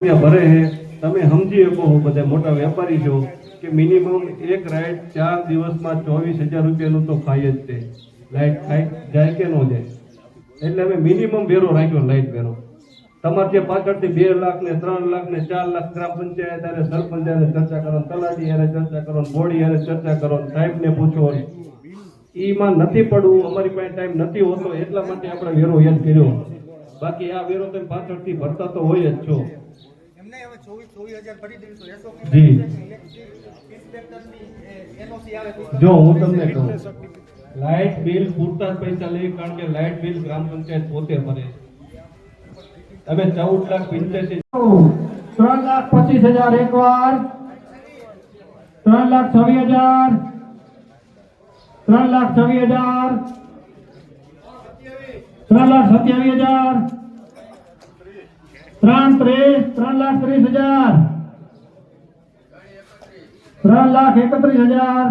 ભરે છે તમે સમજી શકો હો બધા મોટા વેપારી છો કે મિનિમમ એક રાઈડ ચાર દિવસમાં ચોવીસ હજાર રૂપિયાનું તો ખાય જ તે. લાઈટ ખાય, જાય કે ન જાય. એટલે અમે મિનિમમ વેરો રાખ્યો, લાઈટ વેરો. તમારે જે પાછળથી બે લાખ ને ત્રણ લાખ ને ચાર લાખ ગ્રામ પંચાયત અને સરપંચ હારે ચર્ચા કરો, તલાટી હારે ચર્ચા કરો, બોડી યારે ચર્ચા કરો સાહેબને પૂછો. ઈમાં નથી પડવું, અમારી પાસે ટાઈમ નથી હોતો, એટલા માટે આપણે વેરો યાદ કર્યો. બાકી આ વેરો તમે પાછળથી ભરતા તો હોય જ છો. જી. હું તમને કહું લાઇટ બિલ પૂરતા પૈસા લઈ કારણ કે લાઇટ બિલ ગ્રામ પંચાયત પોતે ભરે તમે ચૌદ લાખ પંચ્યાસી ત્રણ લાખ પચીસ હજાર એક વાર ત્રણ લાખ છવ્વીસ હજાર. ત્રણ લાખ છવ્વીસ હજાર. ત્રણ લાખ સત્યાવીસ હજાર. ત્રણ ત્રીસ, ત્રણ લાખ ત્રીસ હજાર. ત્રણ લાખ એકત્રીસ હજાર.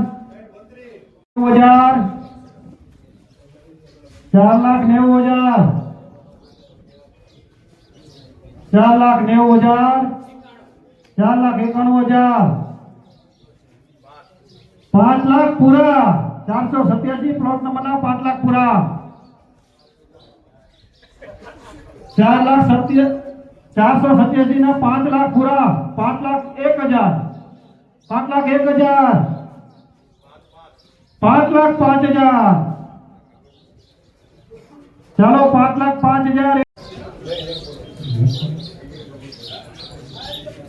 હજાર. ચાર લાખ નેવું હજાર. ચાર લાખ નેવું હજાર. ચાર લાખ એકાણું હજાર. પાંચ લાખ પૂરા. ચારસો સત્યાસી પ્લોટ નંબરના પાંચ લાખ પૂરા. ચાર લાખ સત્ય ચારસો સત્યાસી ના પાંચ લાખ પૂરા પાંચ લાખ એક હજાર પાંચ લાખ એક હજાર પાંચ લાખ પાંચ હજાર ચાલો પાંચ લાખ પાંચ હજાર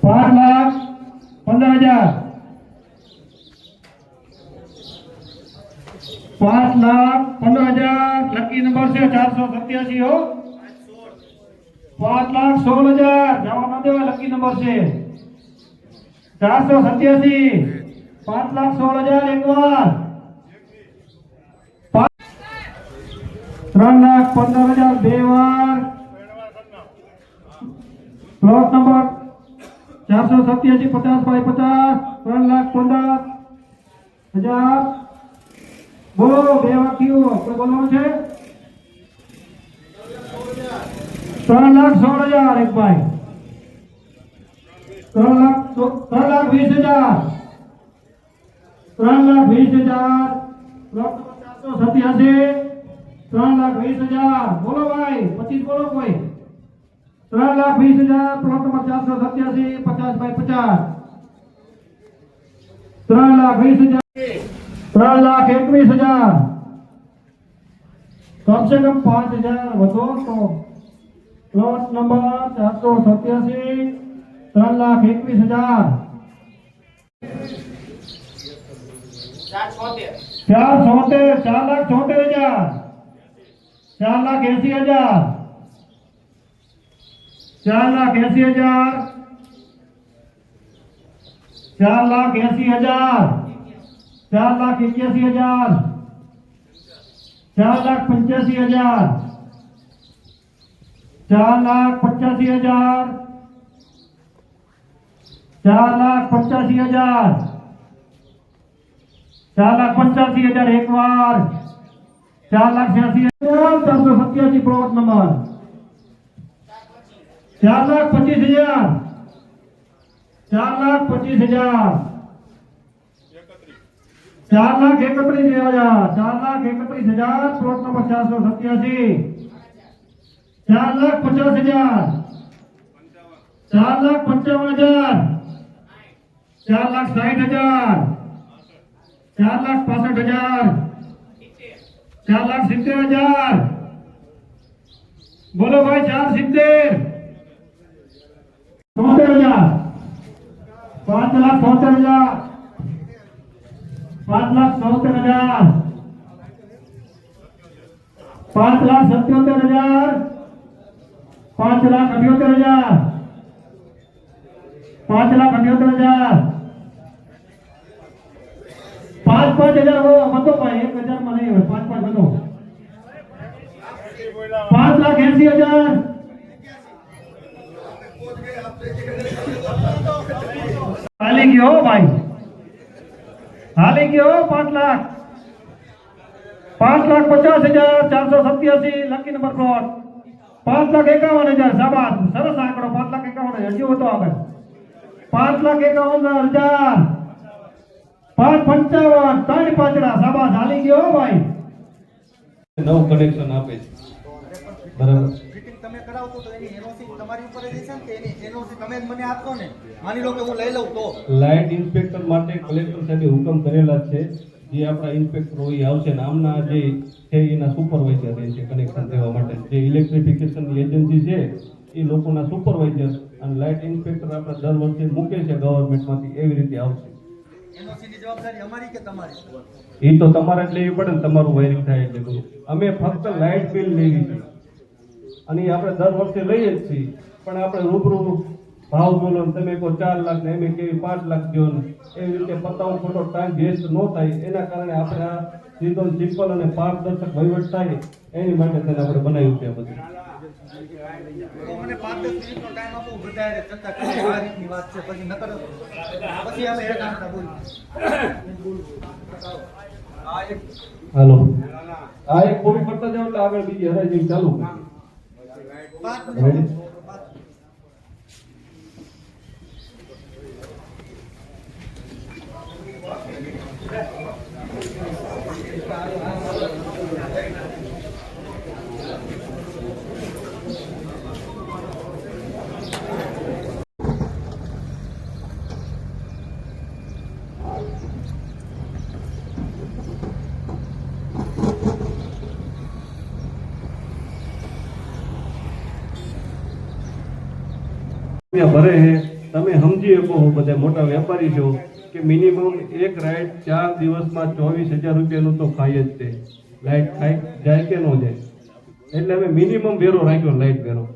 પાંચ લાખ પંદર હજાર પાંચ લાખ પંદર હજાર લકી નંબર છે ચારસો સત્યાસી હો પાંચ લાખ સોળ હજાર. જવા ન દેવાય લકી નંબર છે. ચારસો સત્યાસી. પાંચ લાખ સોળ હજાર એક વાર પાંચ- ત્રણ લાખ પંદર હજાર બે વાર પ્લોટ નંબર ચારસો સત્યાસી, પચાસ બાય પચાસ, ત્રણ લાખ પંદર હજાર. બોલો, બે વાક્યો કોઈ બોલવાનું છે? ત્રણ લાખ સોળ હજાર એક ભાઈ. ત્રણ લાખ ત્રણ લાખ વીસ હજાર. ત્રણ લાખ વીસ હજાર. ચારસો સત્યાસી. ત્રણ લાખ વીસ હજાર. બોલો ભાઈ, પચીસ બોલો કોઈ. ત્રણ લાખ વીસ હજાર. પ્લોટ નંબર ચારસો સત્યાસી, પચાસ બાય પચાસ. ત્રણ લાખ વીસ હજાર. ત્રણ લાખ એકવીસ હજાર. કમસે કમ પાંચ હજાર વધો તો પ્લોટ નંબર ચારસો સત્યાસી ત્રણ લાખ એકવીસ હજાર. ચાર છોતેર ચાર લાખ છોતેર હજાર. ચાર લાખ એસી હજાર. ચાર લાખ એસી હજાર. ચાર લાખ એસી હજાર. ચાર લાખ એક્યાસી હજાર. ચાર લાખ પંચ્યાસી હજાર. ચાર લાખ પચાસી હજાર. ચાર લાખ પચાસી હજાર. ચાર લાખ પંચ્યાસી હજાર એક વાર ચાર લાખ છ્યાસી ચારસો સત્યાસી પ્લોટ નંબર. ચાર લાખ પચીસ હજાર. ચાર લાખ પચીસ હજાર. ચાર લાખ એકત્રીસ હજાર. ચાર લાખ એકત્રીસ હજાર. પ્લોટ નંબર ચારસો સત્યાસી. ચાર લાખ પચાસ હજાર. ચાર લાખ પંચાવન હજાર. ચાર લાખ સાઠ હજાર. ચાર લાખ પાસઠ હજાર. ચાર લાખ સિત્તેર હજાર. બોલો ભાઈ, ચાર સિત્તેર. તોતેર હજાર. પાંચ લાખ તોતેર હજાર. પાંચ લાખ ચોતેર હજાર. પાંચ લાખ સત્યોતેર હજાર. પાંચ લાખ અઠ્યોતેર હજાર પાંચ લાખ અઠ્યોતેર હજાર પાંચ પાંચ હજાર હો બધો ભાઈ એક હજારમાં નહીં હોય પાંચ પાંચ બધો પાંચ લાખ એસી હજાર હાલી ગયો હો ભાઈ હાલી ગયો હો પાંચ લાખ પાંચ લાખ પચાસ હજાર ચારસો સત્યાસી લકી નંબર પ્લોટ પાંચ લાખ એકાવન હજાર શાબાશ સરસ આંકડો પાંચ લાખ એકાવન હજાર. હજી વધુ આગળ? પાંચ લાખ એકાવન હજાર. પાંચ પંચાવન ત્રણ પાંચડા. સાબાસ હાલી ગયો હો ભાઈ. નવ કનેક્શન આપે છે. બરાબર. તમે કરાવશો તો એની એનઓસી તમારી ઉપર જ કે એની એનઓસી તમે જ મને આપશો ને? માની લો કે હું લઈ લઉં તો. લાઇટ ઇન્સ્પેક્ટર માટે કલેક્ટર સાહેબે હુકમ કરેલા છે. જે આપણા ઇન્સ્પેક્ટર હોય એ આવશે ને આમના જે છે એના સુપરવાઇઝર રહે છે કનેક્શન દેવા માટે. જે ઇલેક્ટ્રિફિકેશનની એજન્સી છે એ લોકોના સુપરવાઇઝર અને લાઇટ ઇન્સ્પેક્ટર આપણે દર વર્ષે મૂકે છે ગવર્મેન્ટમાંથી એવી રીતે આવશે. એનઓસી અમારી કે તમારી? એ તો તમારે જ લેવી પડે ને તમારું વાયરિંગ થાય એટલે અમે ફક્ત લાઇટ બિલ લેવી છે. અને આપણે દર વર્ષે લઈએ જ છીએ. પણ આપણે રૂબરૂ ભાવ બોલો તમે કહો ચાર લાખ ને એમ કેવી પાંચ લાખ ગયો ને. એવી રીતે પતાવું ખોટો ટાઈમ વેસ્ટ ન થાય. એના કારણે આપણે આ સીધો સિમ્પલ અને પારદર્શક વહીવટ થાય. એની માટે તેને આપણે બનાવ્યું છે બધું. હાલો આ એક પૂરું કરતા જાવ એટલે આગળ બીજી હરાજી ચાલુ પાંચ રૂપિયા ભરે છે. તમે સમજી શકો હો બધા મોટા વેપારી છો કે મિનિમમ એક રાઈડ ચાર દિવસમાં ચોવીસ હજાર રૂપિયાનું તો ખાય જ તે. લાઈટ ખાય, જાય કે ન જાય. એટલે અમે મિનિમમ વેરો રાખ્યો લાઈટ વેરો.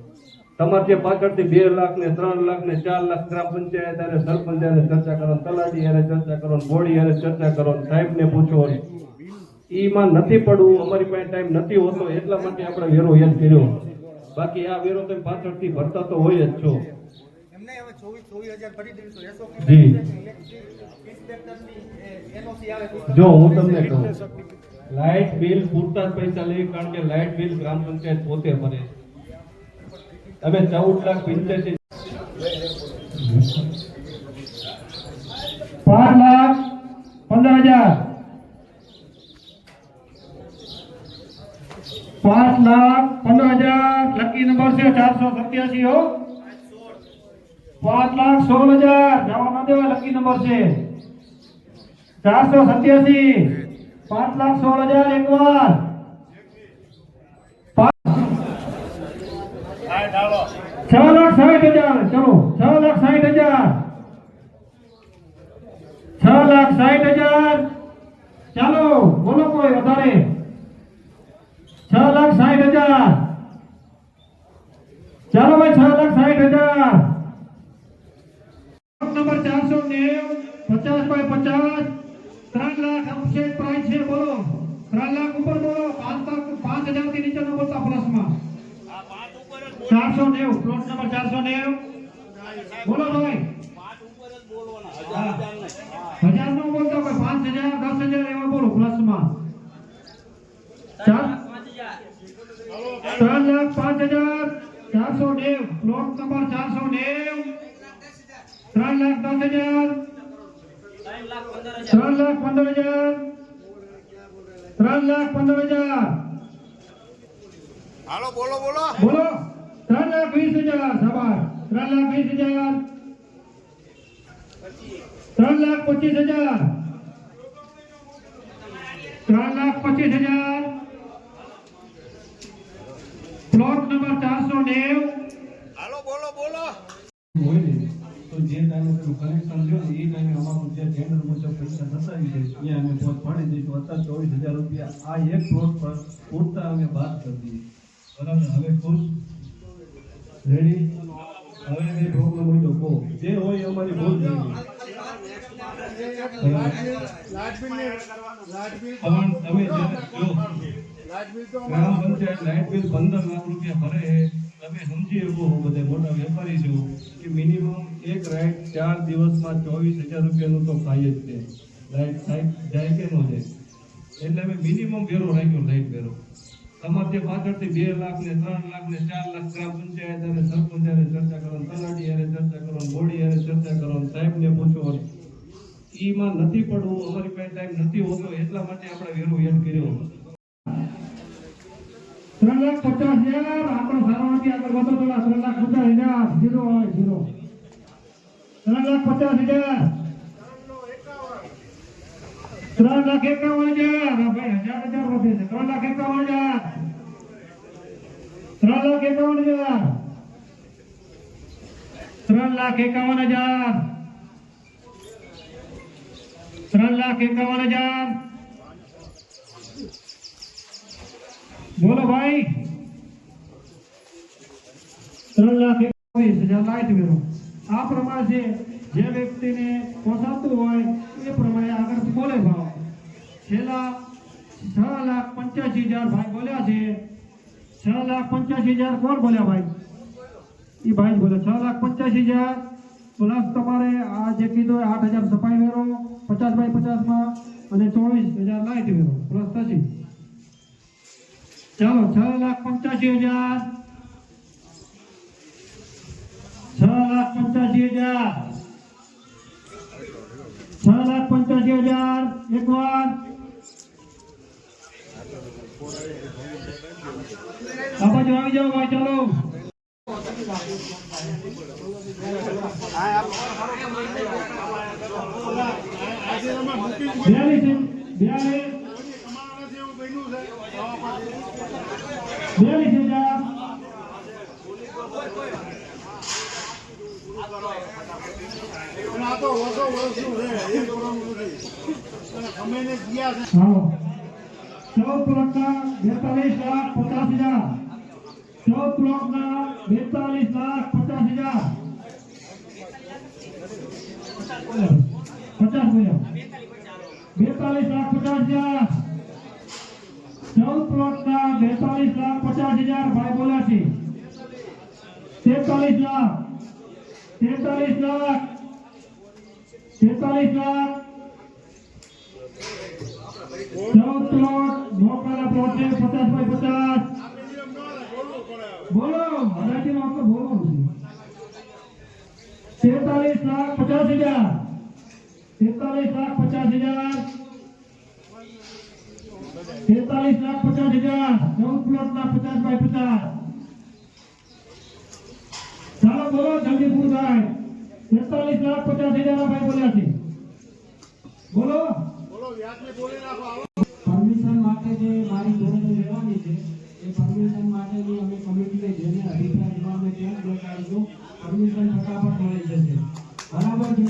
તમારે જે પાછળથી બે લાખ ને ત્રણ લાખ ને ચાર લાખ ગ્રામ પંચાયત હારે સરપંચ હારે ચર્ચા કરો, તલાટી હારે ચર્ચા કરો, બોડી હારે ચર્ચા કરો, સાહેબને પૂછો. ઈમાં નથી પડવું, અમારી પાસે ટાઈમ નથી હોતો, એટલા માટે આપણે વેરો યાદ કર્યો. બાકી આ વેરો તમે પાછળથી ભરતા તો હોય જ છો એમને હવે ચોવીસ ચોવીસ હજાર ભરી દઈશું એસો જી. ઇન્સ્પેક્ટરની એનઓસી આવે તો જો હું તમને કહું લાઇટ બિલ પૂરતા જ પૈસા લે કારણ કે લાઇટ બિલ ગ્રામ પંચાયત પોતે ભરે છે. તમે ચૌદ લાખ પંચ્યાસી પાંચ લાખ પંદર હજાર પાંચ લાખ પંદર હજાર લકી નંબર છે ચારસો સત્યાસી હો પાંચ લાખ સોળ હજાર જવા ના દેવા લકી નંબર છે. ચારસો સત્યાસી પાંચ લાખ સોળ હજાર એક વાર છ લાખ સાઠ હજાર, ચલો. છ લાખ સાઠ હજાર છ લાખ સાઠ હજાર ચાલો, બોલો કોઈ વધારે. છ લાખ સાઠ હજાર. ચાલો ભાઈ, છ લાખ સાઠ હજાર નંબર ચારસો નેવ પચાસ પચાસ, ત્રણ લાખ અપશેટ પ્રાઇસ છે, બોલો. ત્રણ લાખ ઉપર બોલો, પાંચ લાખ, પાંચ હજારથી નીચે નો બોલતા પ્લસમાં ચારસો નેવ પ્લોટ નંબર ચારસો નેવ. બોલો ભાઈ. હજાર નો બોલતા હોય, પાંચ હજાર, દસ હજાર એવા બોલો પ્લસમાં ચાર ત્રણ લાખ પાંચ હજાર, ચારસો નેવ. પ્લોટ નંબર ચારસો નેવ. ત્રણ લાખ દસ હજાર ત્રણ લાખ પંદર હજાર. ત્રણ લાખ પંદર હજાર. હાલો બોલો બોલો. બોલો. ત્રણ લાખ વીસ હજાર સવાર ત્રણ લાખ વીસ હજાર. ત્રણ લાખ પચીસ હજાર. ત્રણ લાખ પચીસ હજાર. પ્લોટ નંબર ચારસો નેવ. હાલો બોલો બોલો. તો જે ટાઈમે કનેક્શન લ્યો એ અમારું જે ટેન્ડર મુજબ પૈસા અત્યારે ચોવીસ હજાર અમે બાદ કરી હોય તો કહો. જે અમારી ભૂલ થઈ ગ્રામ પંચાયત બિલ પંદર લાખ રૂપિયા ભરે તમે સમજી શકો હો બધા મોટા વેપારી છો, કે મિનિમમ એક રાઈડ ચાર દિવસમાં ચોવીસ હજાર રૂપિયાનું તો થાય જ છે રાઈટ સાહેબ જાય કે ન જાય. એટલે અમે મિનિમમ વેરો રાખ્યો લાઈટ વેરો. તમારે જે પાછળથી બે લાખ ને ત્રણ લાખ ને ચાર લાખ ગ્રામ પંચાયત અને સરપંચ યારે ચર્ચા કરો તલાટી યારે ચર્ચા કરો બોડી યારે ચર્ચા કરો સાહેબને પૂછો એમાં નથી પડવું, અમારી પાસે ટાઈમ નથી હોતો, એટલા માટે આપણે વેરો એડ કર્યો. હતો ત્રણ લાખ પચાસ હજાર આપણો સારો નથી આગળ વધો થોડા ત્રણ લાખ પચાસ હજાર જીરો હોય જીરો ત્રણ લાખ પચાસ હજાર ત્રણ લાખ એકાવન હજાર હા ભાઈ હજાર હજાર વધે છે ત્રણ લાખ એકાવન હજાર ત્રણ લાખ એકાવન હજાર ત્રણ લાખ એકાવન હજાર ત્રણ લાખ એકાવન હજાર બોલો ભાઈ. ત્રણ લાખ એકવીસ હજાર લાઈટ વેરો. આ પ્રમાણે છે જે વ્યક્તિને પોસાતું હોય, એ પ્રમાણે આગળ બોલે ભાવ. છેલ્લા છ લાખ પંચ્યાસી હજાર ભાઈ બોલ્યા છે. છ લાખ પંચ્યાસી હજાર કોણ બોલ્યા ભાઈ? એ ભાઈ બોલે. છ લાખ પંચ્યાસી હજાર. પ્લસ તમારે આ જે કીધું આઠ હજાર સફાઈ વેરો, પચાસ બાય પચાસમાં, અને ચોવીસ હજાર લાઈટ વેરો. પ્લસ થશે ચાલો છ લાખ પંચ્યાસી હજાર છ લાખ પંચ્યાસી હજાર છ લાખ પંચ્યાસી હજાર એક વાર આ બાજુ આવી જાઓ ભાઈ ચાલો બિયાલીસ પચાસ હજાર બેતાલીસ લાખ પચાસ હજાર પચાસ બોલ્યો બેતાલીસ લાખ પચાસ હજાર બેતાલીસ લાખ પચાસ હજાર ભાઈ બોલ્યા છે તેતાલીસ લાખ તેતાલીસ લાખ તેતાલીસ લાખ ચૌદ પ્લોટ મોકલા પ્લોટ છે પચાસ બાય પચાસ બોલો મરાઠીમાં આપણે બોલવાનું છે તેતાલીસ લાખ પચાસ હજાર તેતાલીસ લાખ પચાસ હજાર તેતાલીસ લાખ પચાસ હજાર ચૌદ પ્લોટ ના પચાસ બાય પચાસ બોલો જલ્દી પૂરું થાય લાખ પચાસ હજાર ભાઈ બોલ્યા છે. બોલો. પરમિશન માટે જે મારી જોડે લેવાની છે, એ પરમિશન માટેની અમે કમિટીને અધિકાર એમાં અમે ત્યાં દેખાડીશું પરમિશન ફટાફટ મળી જશે બરાબર છે?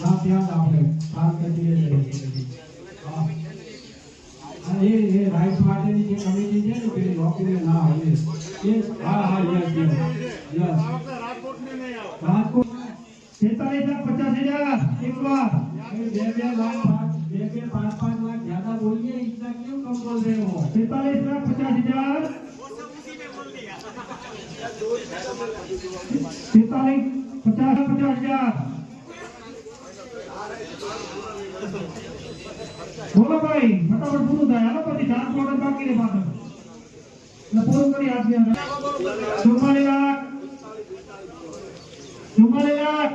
ના ત્યાં આપણે સાત કચીએ જઈએ હા હા, એ એ રાઈટ માટેની જે કમિટી છે ને પેલી નોકરી ના હોય એ હા હા યસ યસ યસ આ વખતે રાજકોટને નહીં આવે રાજકોટ તેતાલીસ લાખ પચાસ હજાર એક વાર બે બે લાખ પાંચ બે બે પાંચ પાંચ લાખ જ્યાદા બોલીએ इतना क्यों कम बोल रहे हो તેતાલીસ લાખ પચાસ હજાર તેતાલીસ પચાસ પચાસ હજાર બોલો ભાઈ ફટાફટ પૂરું થાય. હાલો પછી ચાર પ્લોટ બાકી ને પાછળ. એટલે પૂરું કરી આપીએ અમે ચુમ્માલીસ લાખ. ચુમ્માલીસ લાખ.